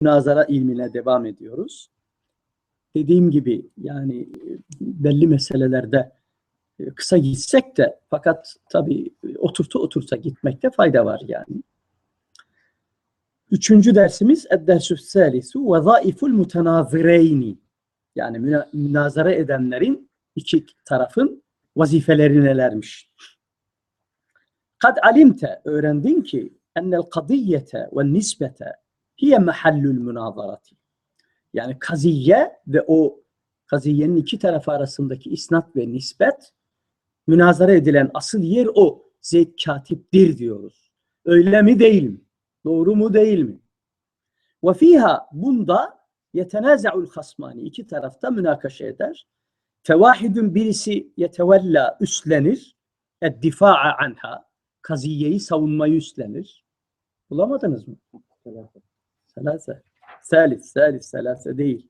münazara ilmine devam ediyoruz. Dediğim gibi yani belli meselelerde e, kısa gitsek de fakat tabii e, oturta oturta gitmekte fayda var yani. Üçüncü dersimiz Ed-Dersü Salisu Vezaiful Mutenazireyni yani müna- münazara edenlerin iki tarafın vazifeleri nelermiş? Kad alimte öğrendin ki ennel kadiyete ve nisbete hiye mahallül münazarati. Yani kaziye ve o kaziyenin iki tarafı arasındaki isnat ve nispet münazara edilen asıl yer o. Zeyd katiptir diyoruz. Öyle mi değil mi? Doğru mu değil mi? Ve fiha bunda yetenaza'ul hasmani iki tarafta münakaşa eder. Fevahidun birisi yetevella üstlenir. Eddifa'a anha kaziyeyi savunmayı üstlenir. Bulamadınız mı? Selase. Salis, salis, selase değil.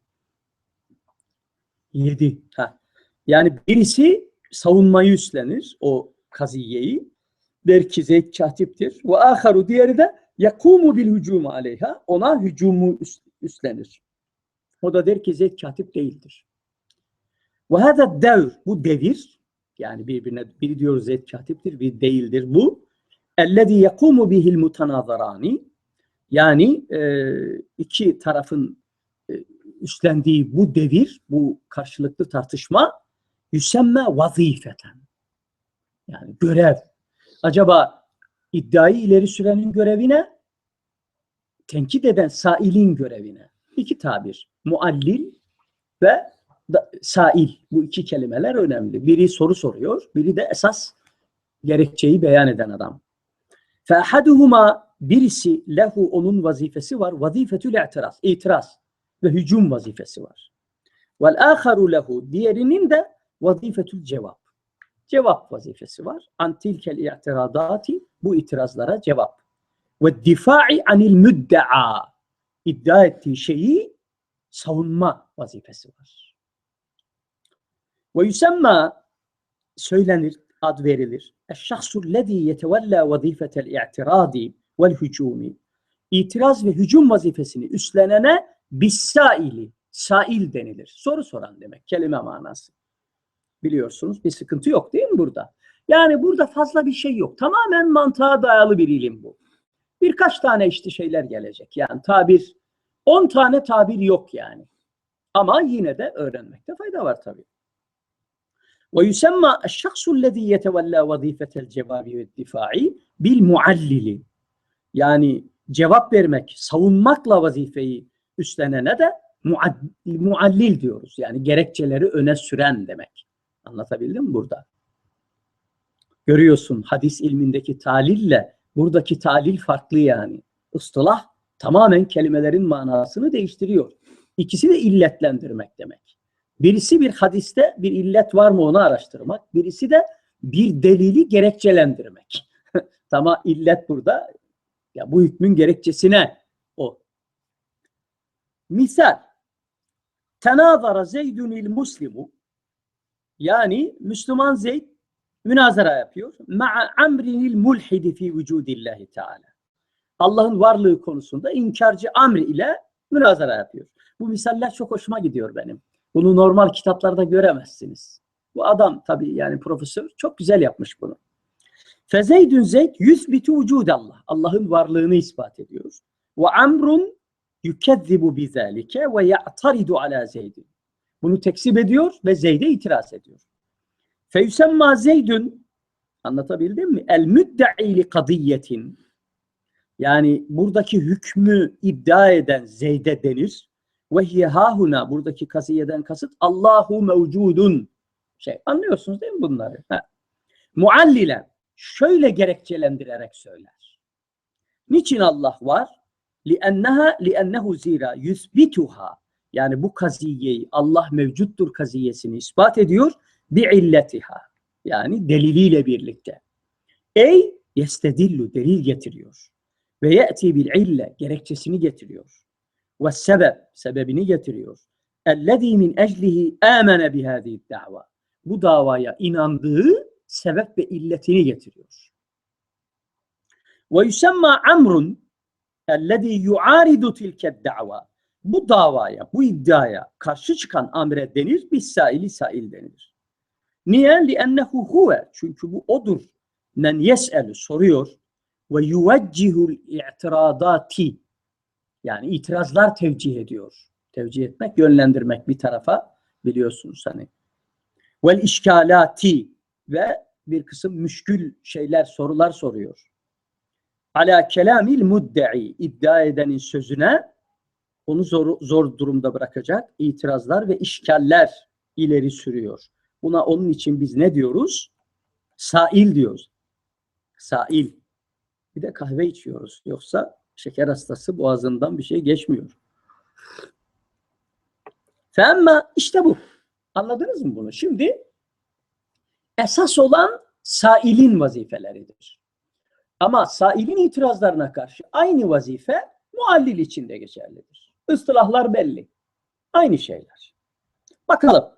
Yedi. Ha. Yani birisi savunmayı üstlenir o kaziyeyi. Der ki Zeyd katiptir. Ve aharu diğeri de yakumu bil hücumu aleyha. Ona hücumu üst- üstlenir. O da der ki Zeyd katip değildir. Ve hada devr. Bu devir. Yani birbirine biri diyor Zeyd katiptir, bir değildir bu. Ellezî yakumu bihil mutanazarani. Yani e, iki tarafın e, üstlendiği bu devir, bu karşılıklı tartışma yüsemme vazifeten. Yani görev. Acaba iddiayı ileri sürenin görevine, tenkit eden sailin görevine. İki tabir. Muallil ve da, sail. Bu iki kelimeler önemli. Biri soru soruyor, biri de esas gerekçeyi beyan eden adam. فَاَحَدُهُمَا birisi lehu onun vazifesi var. Vazifetül i'tiraz, itiraz ve hücum vazifesi var. Vel aharu lehu diğerinin de vazifetül cevap. Cevap vazifesi var. An tilkel i'tiradati bu itirazlara cevap. Ve difa'i anil müdde'a iddia ettiği şeyi savunma vazifesi var. Ve yusemma söylenir, ad verilir. Eşşahsul lezî yetevellâ vazifetel i'tiradi vel hücumi. İtiraz ve hücum vazifesini üstlenene bissaili, sail denilir. Soru soran demek, kelime manası. Biliyorsunuz bir sıkıntı yok değil mi burada? Yani burada fazla bir şey yok. Tamamen mantığa dayalı bir ilim bu. Birkaç tane işte şeyler gelecek. Yani tabir, 10 tane tabir yok yani. Ama yine de öğrenmekte fayda var tabii. ويسمى الشخص الذي يتولى وظيفة الجواب والدفاع بالمعلل yani cevap vermek, savunmakla vazifeyi üstlenene de muallil diyoruz. Yani gerekçeleri öne süren demek. Anlatabildim mi burada? Görüyorsun hadis ilmindeki talille buradaki talil farklı yani. Istılah tamamen kelimelerin manasını değiştiriyor. İkisi de illetlendirmek demek. Birisi bir hadiste bir illet var mı onu araştırmak. Birisi de bir delili gerekçelendirmek. Tamam illet burada. Ya bu hükmün gerekçesine o. Misal. Tenazara Zeydunil Muslimu yani Müslüman Zeyd münazara yapıyor. Ma'a amrinil mulhidi fi vücudillahi teala. Allah'ın varlığı konusunda inkarcı Amr ile münazara yapıyor. Bu misaller çok hoşuma gidiyor benim. Bunu normal kitaplarda göremezsiniz. Bu adam tabii yani profesör çok güzel yapmış bunu. Fezeydün Zeyd yüzbitu vücudallah. Allah'ın varlığını ispat ediyor. Ve amrun yükezzibu bizalike ve ya'taridu ala Zeydin. Bunu tekzip ediyor ve Zeyd'e itiraz ediyor. Feyusemma Zeydün anlatabildim mi? El müdde'i li kadiyetin yani buradaki hükmü iddia eden Zeyd'e denir. Ve hiye hahuna buradaki kasiyeden kasıt Allahu mevcudun. Şey anlıyorsunuz değil mi bunları? Ha. Muallilen şöyle gerekçelendirerek söyler. Niçin Allah var? لِأَنَّهَا لِأَنَّهُ zira yüzbituha yani bu kaziyeyi Allah mevcuttur kaziyesini ispat ediyor bi illetiha yani deliliyle birlikte. Ey yestedillu delil getiriyor. Ve ye'ti bil ille gerekçesini getiriyor. Ve sebep sebebini getiriyor. Ellezî min eclihi amene bihâzihi da'va. Bu davaya inandığı sebep ve illetini getiriyor. Ve yusemma amrun ellezî yuâridu tilke da'va. Bu davaya, bu iddiaya karşı çıkan amre denir, bir saili sail denilir. Niye? Li'ennehu huve. Çünkü bu odur. Men yes'elü soruyor. Ve yuveccihul i'tiradati. Yani itirazlar tevcih ediyor. Tevcih etmek, yönlendirmek bir tarafa biliyorsunuz hani. Vel işkalati ve bir kısım müşkül şeyler, sorular soruyor. Ala kelamil mudda'i iddia edenin sözüne onu zor, zor durumda bırakacak itirazlar ve işkaller ileri sürüyor. Buna onun için biz ne diyoruz? Sail diyoruz. Sail. Bir de kahve içiyoruz. Yoksa şeker hastası boğazından bir şey geçmiyor. Femma işte bu. Anladınız mı bunu? Şimdi esas olan sailin vazifeleridir. Ama sailin itirazlarına karşı aynı vazife muallil için de geçerlidir. Istılahlar belli. Aynı şeyler. Bakalım.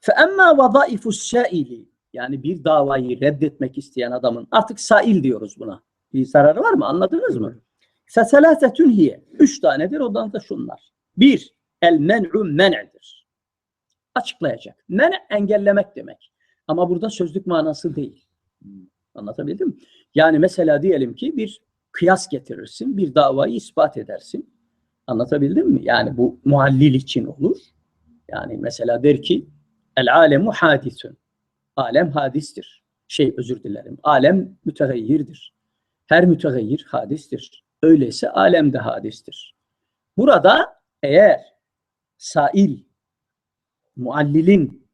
فَاَمَّا وَضَائِفُ السَّائِلِ Yani bir davayı reddetmek isteyen adamın, artık sail diyoruz buna. Bir zararı var mı? Anladınız mı? فَسَلَاسَةٌ hiye. Üç tanedir. Ondan da şunlar. Bir, el men'u men'dir. Açıklayacak. Men engellemek demek. Ama burada sözlük manası değil. Anlatabildim mi? Yani mesela diyelim ki bir kıyas getirirsin, bir davayı ispat edersin. Anlatabildim mi? Yani bu muallil için olur. Yani mesela der ki el alemu hadisun. Alem hadistir. Şey özür dilerim. Alem mütegayyirdir. Her mütegayyir hadistir. Öyleyse alem de hadistir. Burada eğer sail muallilin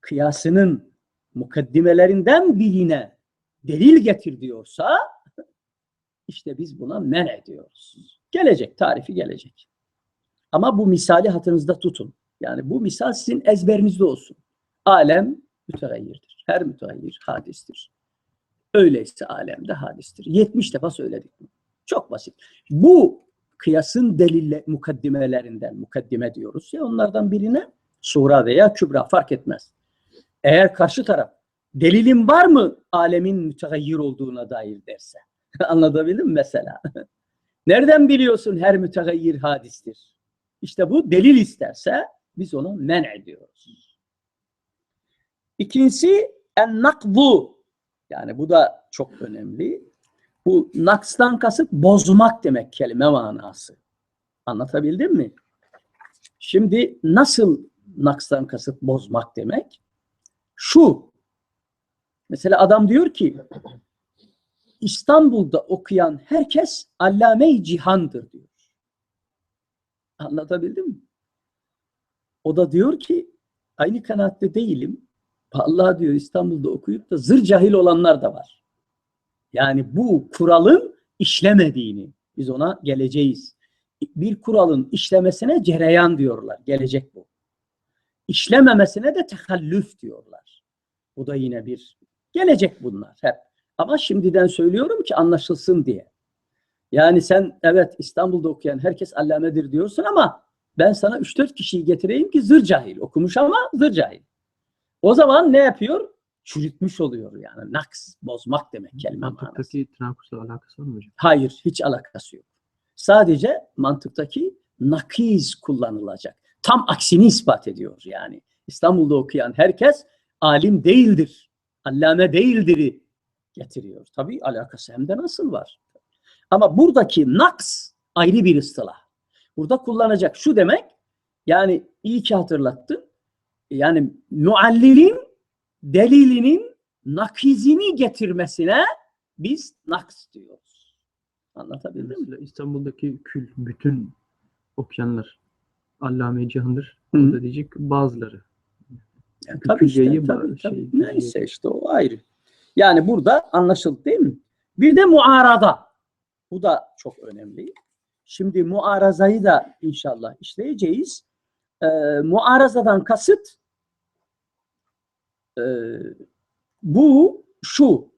kıyasının mukaddimelerinden birine delil getir diyorsa işte biz buna men ediyoruz. Gelecek, tarifi gelecek. Ama bu misali hatırınızda tutun. Yani bu misal sizin ezberinizde olsun. Alem mütegayyirdir. Her mütegayyir hadistir. Öyleyse alemde hadistir. 70 defa söyledik bunu. Çok basit. Bu kıyasın delille mukaddimelerinden, mukaddime diyoruz ya onlardan birine sura veya kübra fark etmez. Eğer karşı taraf delilin var mı alemin mütegayyir olduğuna dair derse. Anlatabildim mi mesela? Nereden biliyorsun her mütegayyir hadistir? İşte bu delil isterse biz onu men ediyoruz. İkincisi en nakbu. Yani bu da çok önemli. Bu nakstan kasıt bozmak demek kelime manası. Anlatabildim mi? Şimdi nasıl nakstan kasıt bozmak demek? Şu. Mesela adam diyor ki İstanbul'da okuyan herkes allame-i cihandır diyor. Anlatabildim mi? O da diyor ki aynı kanaatte değilim. Allah diyor İstanbul'da okuyup da zır cahil olanlar da var. Yani bu kuralın işlemediğini biz ona geleceğiz. Bir kuralın işlemesine cereyan diyorlar. Gelecek bu. İşlememesine de tehallüf diyorlar. Bu da yine bir gelecek bunlar hep. Ama şimdiden söylüyorum ki anlaşılsın diye. Yani sen evet İstanbul'da okuyan herkes allamedir diyorsun ama ben sana 3-4 kişiyi getireyim ki zır cahil. Okumuş ama zır cahil. O zaman ne yapıyor? Çürütmüş oluyor yani. Naks, bozmak demek kelime manası. Mantıktaki telaffuzla alakası var mı hocam? Hayır, hiç alakası yok. Sadece mantıktaki nakiz kullanılacak. Tam aksini ispat ediyor yani. İstanbul'da okuyan herkes alim değildir, allame değildir getiriyor. Tabii alakası hem de nasıl var. Ama buradaki naks ayrı bir ıstılah. Burada kullanacak şu demek, yani iyi ki hatırlattın. Yani muallilin delilinin nakizini getirmesine biz naks diyoruz. Anlatabildim mi? İstanbul'daki kül bütün okuyanlar allame cihandır. Hı. O da diyecek bazıları. Yani tabii işte, tabii, ba- tabii. şey- Neyse işte o ayrı. Yani burada anlaşıldı değil mi? Bir de muarada. Bu da çok önemli. Şimdi muarazayı da inşallah işleyeceğiz. Ee, muarazadan kasıt e, bu şu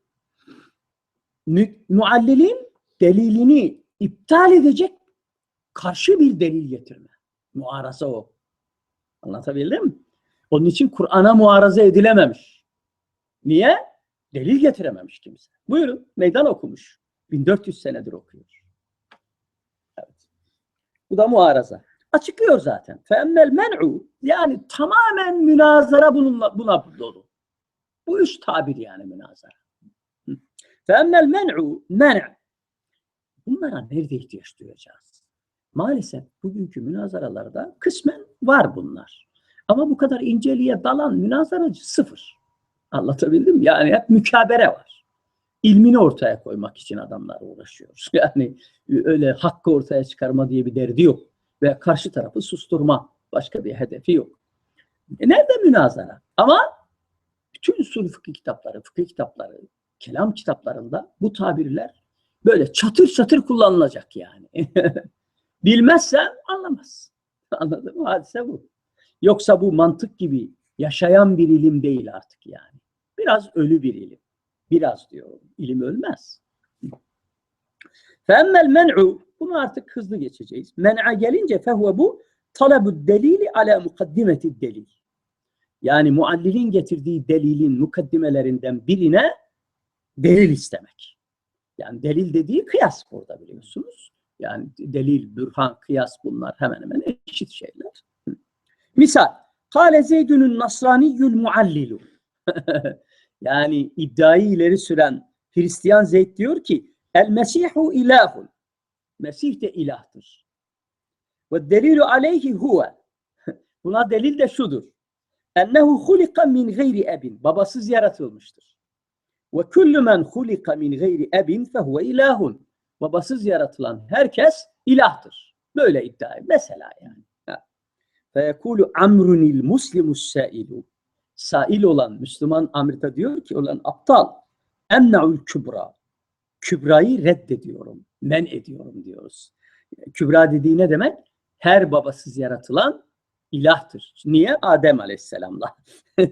mü, muallilin delilini iptal edecek karşı bir delil getirme. Muaraza o. Anlatabildim mi? Onun için Kur'an'a muaraza edilememiş. Niye? Delil getirememiş kimse. Buyurun meydan okumuş. 1400 senedir okuyor. Bu da muaraza. Açıklıyor zaten. Femmel men'u yani tamamen münazara bununla, buna dolu. Bu üç tabir yani münazara. Femmel men'u men' Bunlara nerede ihtiyaç duyacağız? Maalesef bugünkü münazaralarda kısmen var bunlar. Ama bu kadar inceliğe dalan münazaracı sıfır. Anlatabildim mi? Yani hep mükabere var. İlmini ortaya koymak için adamlar uğraşıyor. Yani öyle hakkı ortaya çıkarma diye bir derdi yok. Ve karşı tarafı susturma. Başka bir hedefi yok. E nerede münazara? Ama bütün usul fıkıh kitapları, fıkıh kitapları, kelam kitaplarında bu tabirler böyle çatır çatır kullanılacak yani. Bilmezsen anlamaz. Anladın mı? Hadise bu. Yoksa bu mantık gibi yaşayan bir ilim değil artık yani. Biraz ölü bir ilim. Biraz diyorum. İlim ölmez. Femmel men'u bunu artık hızlı geçeceğiz. Men'a gelince fehuve bu talebu delili ala mukaddimeti delil. Yani muallilin getirdiği delilin mukaddimelerinden birine delil istemek. Yani delil dediği kıyas burada biliyorsunuz. Yani delil, bürhan, kıyas bunlar hemen hemen eşit şeyler. Misal, Kale Zeydünün Nasraniyyül muallilu. yani iddiayı ileri süren Hristiyan Zeyd diyor ki El Mesihu ilahun. Mesih de ilahtır. Ve delilu aleyhi huve. Buna delil de şudur. Ennehu hulika min gayri ebin. Babasız yaratılmıştır. Ve kullu men hulika min gayri ebin fehuve ilahun. Babasız yaratılan herkes ilahtır. Böyle iddia. Mesela yani. Feyekulu amrunil muslimus sailu. Sail olan Müslüman Amrita diyor ki olan aptal. Emna'ul kübra. Kübra'yı reddediyorum. Men ediyorum diyoruz. Kübra dediği ne demek? Her babasız yaratılan ilahtır. Niye? Adem Aleyhisselam'la.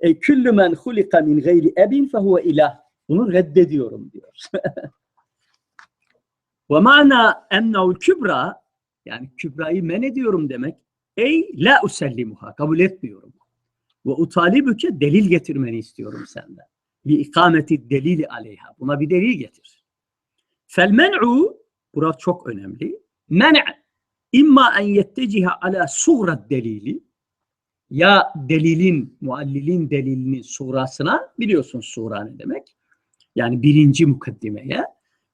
e, Küllü men hulika min gayri ebin fehuve ilah. Bunu reddediyorum diyor. Ve mana emna'ul kübra yani kübrayı men ediyorum demek ey la usellimuha kabul etmiyorum. Ve utalibüke delil getirmeni istiyorum senden. Bir ikameti delili aleyha. Buna bir delil getir. Fel men'u burası çok önemli. Men' imma en yetteciha ala suğrat delili ya delilin, muallilin delilinin surasına biliyorsun sura ne demek? Yani birinci mukaddimeye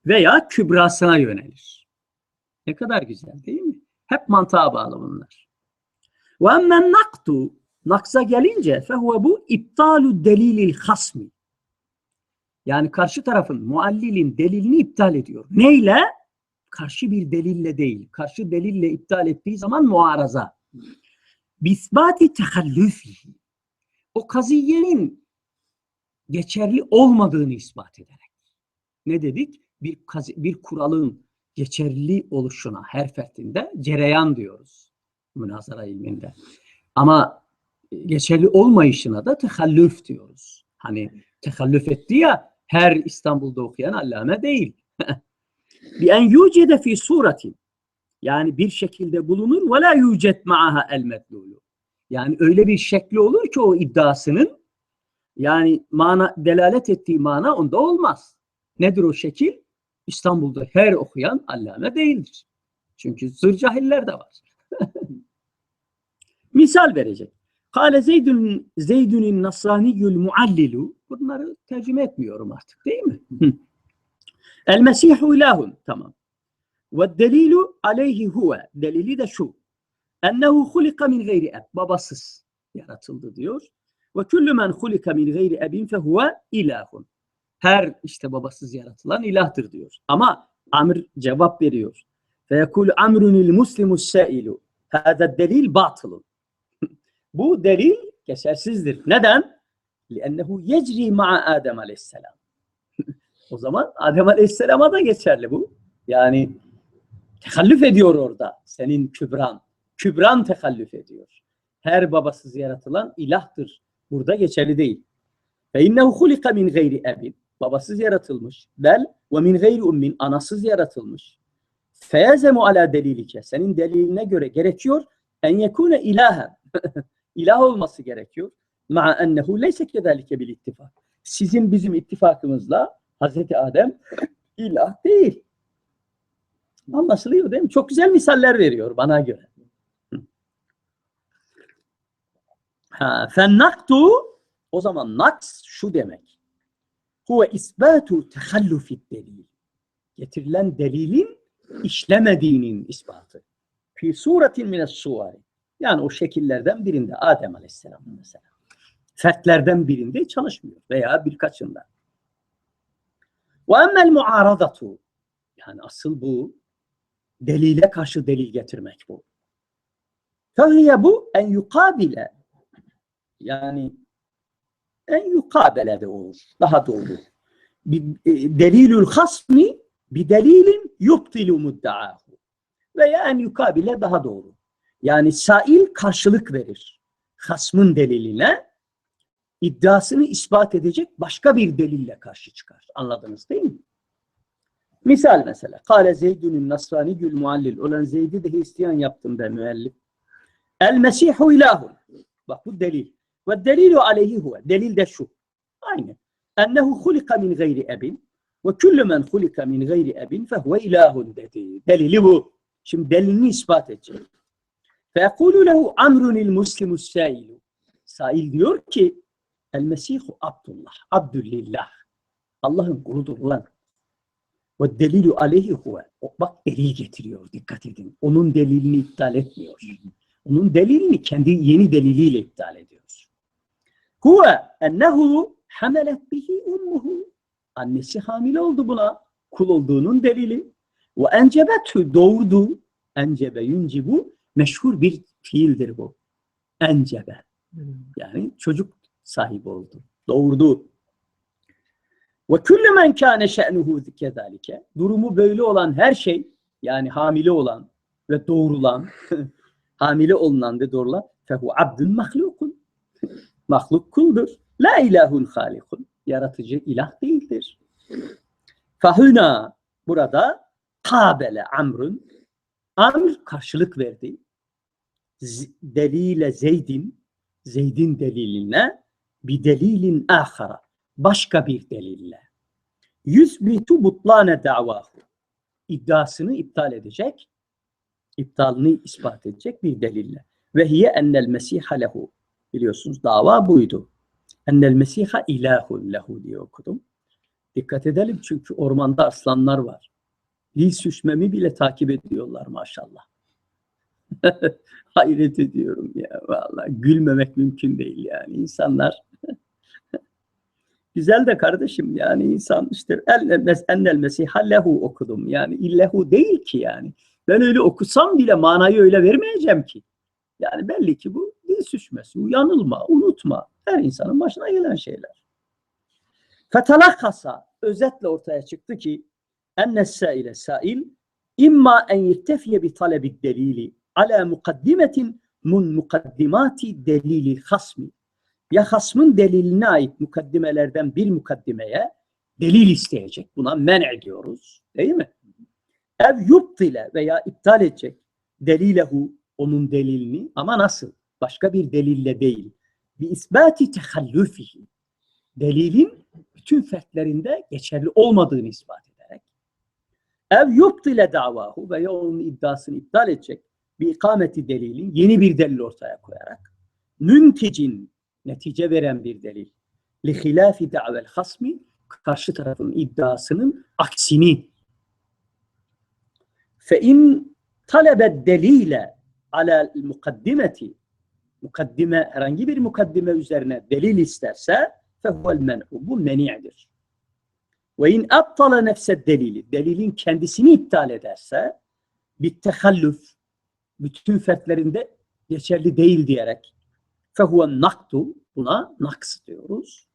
veya kübrasına yönelir. Ne kadar güzel değil mi? Hep mantığa bağlı bunlar. Ve emmen naktu naksa gelince fehuve bu iptalu delilil hasmi. Yani karşı tarafın muallilin delilini iptal ediyor. Neyle? Karşı bir delille değil. Karşı delille iptal ettiği zaman muaraza. Bisbati tehallüfihi. O kaziyenin geçerli olmadığını ispat ederek. Ne dedik? Bir, bir kuralın geçerli oluşuna her fertinde cereyan diyoruz. Münazara ilminde. Ama geçerli olmayışına da tehallüf diyoruz. Hani tehallüf etti ya her İstanbul'da okuyan allame değil. Bi en yucede fi suratin yani bir şekilde bulunur ve la yucet ma'aha el medlulu. Yani öyle bir şekli olur ki o iddiasının yani mana delalet ettiği mana onda olmaz. Nedir o şekil? İstanbul'da her okuyan allame değildir. Çünkü zır cahiller de var. Misal verecek. Kale Zeydün Zeydün'ün Nasraniyül muallilu. Bunları tercüme etmiyorum artık değil mi? El Mesihu ilahun. Tamam. Ve delilu aleyhi huve. Delili de şu. Ennehu hulika min gayri eb. Babasız yaratıldı diyor. Ve küllü men hulika min gayri ebin fehuve ilahun Her işte babasız yaratılan ilahtır diyor. Ama Amr cevap veriyor. Feyekul amrunil muslimus sailu. Hâzâ delil batılun. Bu delil geçersizdir. Neden? لِأَنَّهُ يَجْرِي مَعَ Adem aleyhisselam. o zaman Adem aleyhisselama da geçerli bu. Yani tekallüf ediyor orada senin kübran. Kübran tekallüf ediyor. Her babasız yaratılan ilahtır. Burada geçerli değil. فَاِنَّهُ خُلِقَ مِنْ غَيْرِ اَبٍ Babasız yaratılmış. Bel ve min gayri ummin anasız yaratılmış. Feyezemu ala delilike. Senin deliline göre gerekiyor en yekune ilahen. İlah olması gerekiyor. Ma ennehu leyse kezalike bil ittifak. Sizin bizim ittifakımızla Hazreti Adem ilah değil. Anlaşılıyor değil mi? Çok güzel misaller veriyor bana göre. Ha, fennaktu o zaman naks şu demek. Huve isbatu tehallufid delil. Getirilen delilin işlemediğinin ispatı. Fi suretin mines suvari. Yani o şekillerden birinde Adem Aleyhisselam mesela. Fertlerden birinde çalışmıyor veya birkaçında. Ve emmel muaradatu yani asıl bu delile karşı delil getirmek bu. Fehiye bu en yukabile yani en yukabele de olur. Daha doğru. E, delilül hasmi bir delilin yubtilu muddaahu. Veya en yukabile daha doğru. Yani sail karşılık verir. Hasmın deliline iddiasını ispat edecek başka bir delille karşı çıkar. Anladınız değil mi? Misal mesela. Kale Zeydünün Nasrani gül muallil. Olan Zeyd'i de Hristiyan yaptım da müellif. El Mesihu ilahun. Bak bu delil. Ve delilu aleyhi huve. Delil de şu. Aynı. Ennehu hulika min gayri ebin ve küllü men hulika min gayri ebin fehuve ilahun dedi. Delili bu. Şimdi delilini ispat edecek. Feyekulu lehu amrunil muslimu sailu. Sail diyor ki El Mesihu Abdullah. Abdülillah. Allah'ın kuludur lan. Ve delilu aleyhi huve. Bak delil getiriyor. Dikkat edin. Onun delilini iptal etmiyor. Onun delilini kendi yeni deliliyle iptal ediyor. Huve ennehu hamelet bihi ummuhu. Annesi hamile oldu buna. Kul olduğunun delili. Ve encebetü doğurdu. Encebe yuncibu meşhur bir fiildir bu. Encebe. Yani çocuk sahibi oldu. Doğurdu. Ve küllü men kâne şe'nuhu kezalike. Durumu böyle olan her şey yani hamile olan ve doğurulan hamile olunan ve doğurulan fehu abdun mahlukun. Mahluk kuldur. La ilahun halikun. Yaratıcı ilah değildir. Fahuna burada tabele amrun amr karşılık verdi. Delile Zeydin Zeyd'in deliline bir delilin ahara başka bir delille yüzbitu butlane davahu iddiasını iptal edecek iptalini ispat edecek bir delille ve hiye ennel mesiha lehu biliyorsunuz dava buydu. Ennel mesiha ilahun lehu diye okudum. Dikkat edelim çünkü ormanda aslanlar var. Dil süşmemi bile takip ediyorlar maşallah. Hayret ediyorum ya vallahi gülmemek mümkün değil yani insanlar. Güzel de kardeşim yani insan işte ennel ennel mesiha lehu okudum. Yani illehu değil ki yani. Ben öyle okusam bile manayı öyle vermeyeceğim ki yani belli ki bu dil süşmesi yanılma unutma her insanın başına gelen şeyler fetalakasa özetle ortaya çıktı ki ennes saile sail imma en yettefiye bi talebi delili ala mukaddimetin mun mukaddimati delilil hasmi. Ya hasmın deliline ait mukaddimelerden bir mukaddimeye delil isteyecek. Buna men ediyoruz. Değil mi? Ev yubtile veya iptal edecek delilehu onun delilini ama nasıl? Başka bir delille değil. Bir isbati tehallüfihi. Delilin bütün fertlerinde geçerli olmadığını ispat ederek. Ev yubtile davahu veya onun iddiasını iptal edecek bir ikameti delilin yeni bir delil ortaya koyarak münticin netice veren bir delil li hilafi da'vel hasmi karşı tarafın iddiasının aksini fe in talebe delile ala mukaddimeti mukaddime herhangi bir mukaddime üzerine delil isterse fehuvel men'u bu meni'dir. Ve in aptala nefse delili delilin kendisini iptal ederse bir tehallüf bütün fertlerinde geçerli değil diyerek fehuve naktu buna naks diyoruz.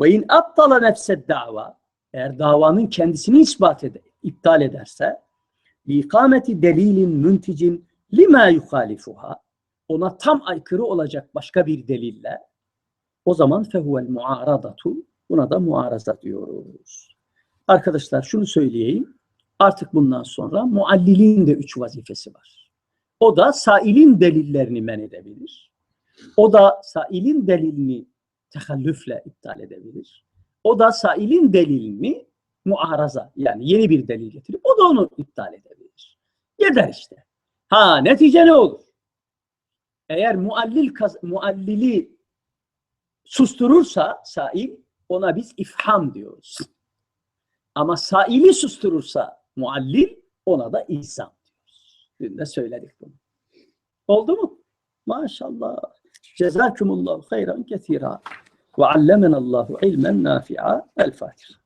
Ve in aptala nefse dava eğer davanın kendisini ispat ede, iptal ederse bi ikameti delilin münticin lima yuhalifuha ona tam aykırı olacak başka bir delille o zaman fehuvel muaradatu buna da muaraza diyoruz. Arkadaşlar şunu söyleyeyim. Artık bundan sonra muallilin de üç vazifesi var. O da sailin delillerini men edebilir. O da sailin delilini tehallüfle iptal edebilir. O da sailin delilini muaraza yani yeni bir delil getirip o da onu iptal edebilir. Gider işte. Ha netice ne olur? Eğer muallil muallili susturursa sail ona biz ifham diyoruz. Ama saili susturursa muallil ona da ilzam diyoruz. Dün de söyledik bunu. Oldu mu? Maşallah. Cezakumullahu hayran ketira. Ve allemena Allahu ilmen nafi'a. El Fatiha.